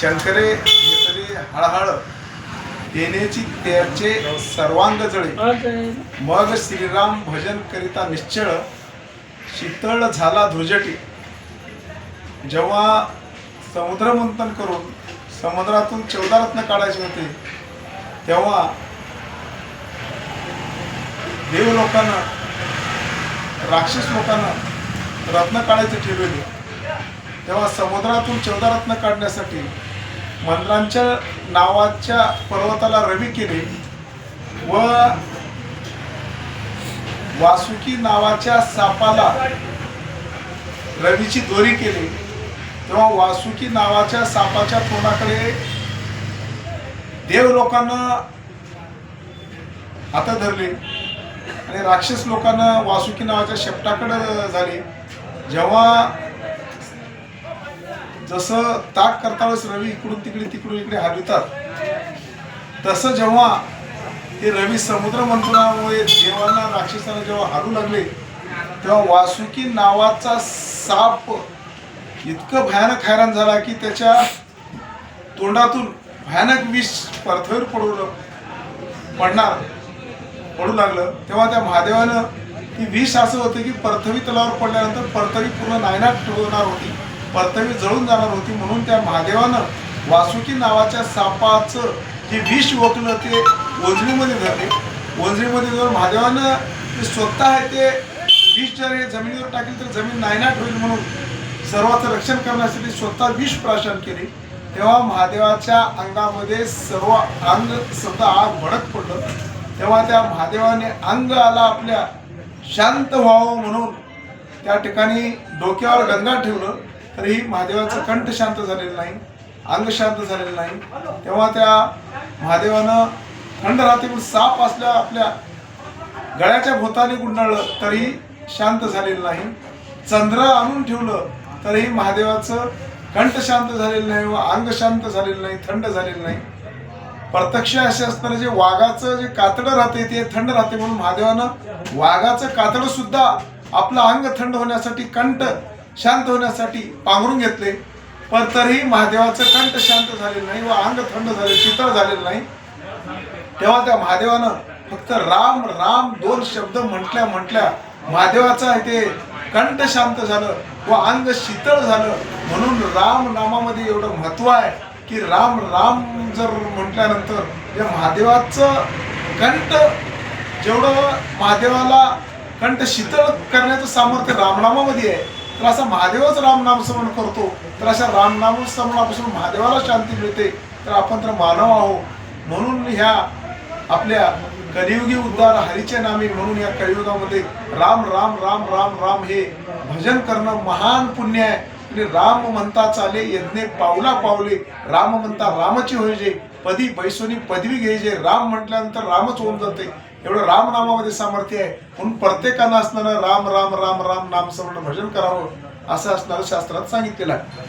शंकरे घेतले हळहळ येण्याची त्याचे सर्वांग जळे. मग श्रीराम भजन करिता निश्चळ शीतळ झाला ध्रुजटी जेव्हा समुद्रमंथन करून समुद्रातून चौदा रत्न काढायचे होते तेव्हा देव लोकांना राक्षस लोकांना रत्न काढायचे ठरवले. तेव्हा समुद्रातून चौदा रत्न काढण्यासाठी मंत्रांच्या नावाच्या पर्वताला रवी केले व वासुकी नावाच्या सापाला रवीची दोरी केली. तेव्हा वासुकी नावाच्या सापाच्या तोंडाकडे देव लोकांना हात धरले आणि राक्षस लोकांना वासुकी नावाच्या शेपटाकडे झाले. जेव्हा जसं ताक करता वेळेस रवी इकडून तिकडे तिकडून इकडे हलवितात तसं जेव्हा ते रवी समुद्र मंथनामुळे देवांना राक्षसांना जेव्हा हारू लागले तेव्हा वासुकी नावाचा साप इतकं भयानक हैराण झाला की त्याच्या तोंडातून भयानक विष पृथ्वीवर पडू पडणार पडू लागलं. तेव्हा त्या महादेवानं ती विष असं होतं की पर्थवी तलावर पडल्यानंतर पर्थवी पूर्ण नायनाट होणार होती. पृथ्वी जळून जाणार होती म्हणून त्या महादेवानं वासुकी नावाच्या सापाचं जे विष ओकलं ते ओंजळीमध्ये धरले. ओंजळीमध्ये जर महादेवानं ते स्वतः आहे ते विष जर हे जमिनीवर टाकले तर जमीन नायनाट होईल म्हणून सर्वांचं रक्षण करण्यासाठी स्वतः विष प्राशन केले. तेव्हा महादेवाच्या अंगामध्ये सर्व अंग स्वतः आग भडक पडलं. तेव्हा त्या महादेवाने अंग आला आपल्या शांत व्हावं म्हणून. त्या ठिकाणी डोक्यावर गंगा ठेवलं. तरीही महादेवाचं कंठ शांत झालेलं नाही अंग शांत झालेलं नाही. तेव्हा त्या महादेवानं थंड राहते पण साप असल्या आपल्या गळ्याच्या भोताने गुंडाळलं तरीही शांत झालेलं नाही. चंद्र आणून ठेवलं तरीही महादेवाचं कंठ शांत झालेलं नाही व अंग शांत झालेलं नाही थंड झालेलं नाही. प्रत्यक्ष असे असताना जे वाघाचं जे कातडं राहते ते थंड राहते म्हणून महादेवानं वाघाचं कातडं सुद्धा आपलं अंग थंड होण्यासाठी कंठ शांत होण्यासाठी पांघरून घेतले. पण तरीही महादेवाचं कंठ शांत झालेलं नाही व अंग थंड झाले शीतळ झालेलं नाही. तेव्हा त्या महादेवानं फक्त राम राम दोन शब्द म्हटल्या म्हटल्या महादेवाचं ते कंठ शांत झालं व अंग शीतळ झालं. म्हणून राम नामामध्ये एवढं महत्त्व आहे की राम राम जर म्हटल्यानंतर या महादेवाचं कंठ जेवढं महादेवाला कंठ शीतळ करण्याचं सामर्थ्य रामनामामध्ये आहे तर असा महादेवच रामनाम स्मरण करतो. तर अशा रामनाम स्मरणापासून महादेवाला शांती मिळते. तर आपण तर मानव आहोत. म्हणून ह्या आपल्या कलियुगी उद्धार हरीचे नामी म्हणून या कलियुगामध्ये राम राम राम राम राम हे भजन करणं महान पुण्य आहे. आणि राम म्हणता चाले यज्ञे पावला पावले. राम म्हणता रामची होईजे पदी बैसोनी पदवी घ्यायचे राम म्हटल्यानंतर रामच होऊन जाते. एवढं रामनामामध्ये सामर्थ्य आहे. म्हणून प्रत्येकानं असणारं राम राम राम राम नामस्मरण भजन करावं असं असणारं शास्त्रात सांगितलेलं आहे.